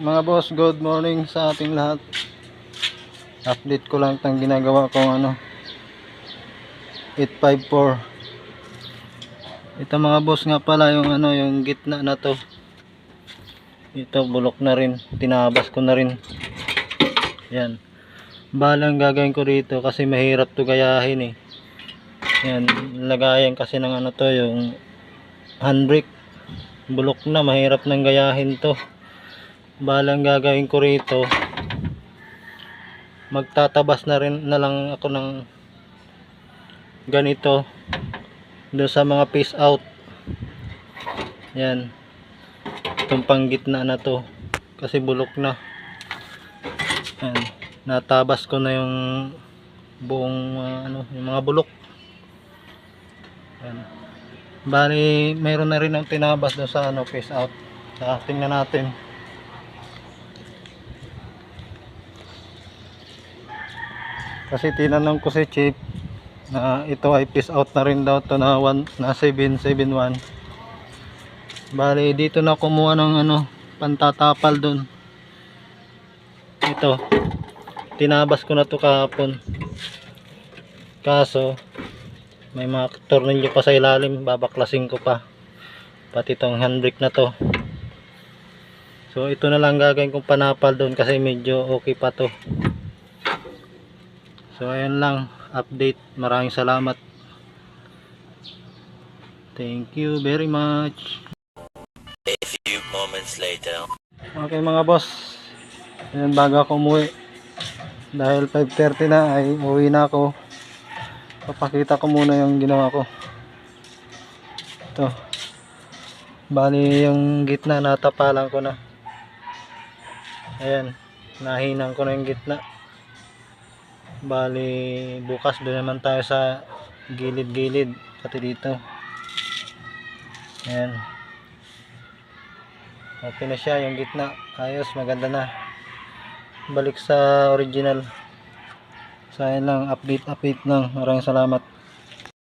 mga boss, good morning sa ating lahat. Update ko lang itong ginagawa kong ano 854. Ito mga boss nga pala yung ano yung gitna na to. Ito bulok na rin, tinabas ko na rin. Yan. Balang gagawin ko rito kasi mahirap to gayahin eh. Yan, lagayan kasi ng ano to yung handbrake. Bulok na, mahirap nang gayahin to balang gagawin ko rito magtatabas na rin na lang ako ng ganito doon sa mga piece out. Yan. Itong panggitna na to kasi bulok na. Yan. Natabas ko na yung buong uh, ano yung mga bulok. Yan. Bali mayroon na rin ang tinabas doon sa ano piece out. Sa tingnan natin kasi tinanong ko si Chief na ito ay piece out na rin daw to na, one, na 771 bali dito na kumuha ng ano pantatapal dun. Ito tinabas ko na to kahapon. Kaso may mga tornilyo pa sa ilalim babaklasin ko pa. Pati tong handbrake na to. So ito na lang gagawin kong panapal doon kasi medyo okay pa to So ayan lang update. Maraming salamat. Thank you very much. A few moments later. Okay mga boss. Ayan bago ako umuwi. Dahil 5.30 na ay uwi na ako. Papakita ko muna yung ginawa ko. Ito. Bali yung gitna natapalan ko na. Ayan. Nahinang ko na yung gitna. Bali, bukas doon naman tayo sa gilid-gilid pati dito. Ayan. Okay na siya yung gitna. Ayos, maganda na. Balik sa original. So ayan lang, update update lang. Maraming salamat.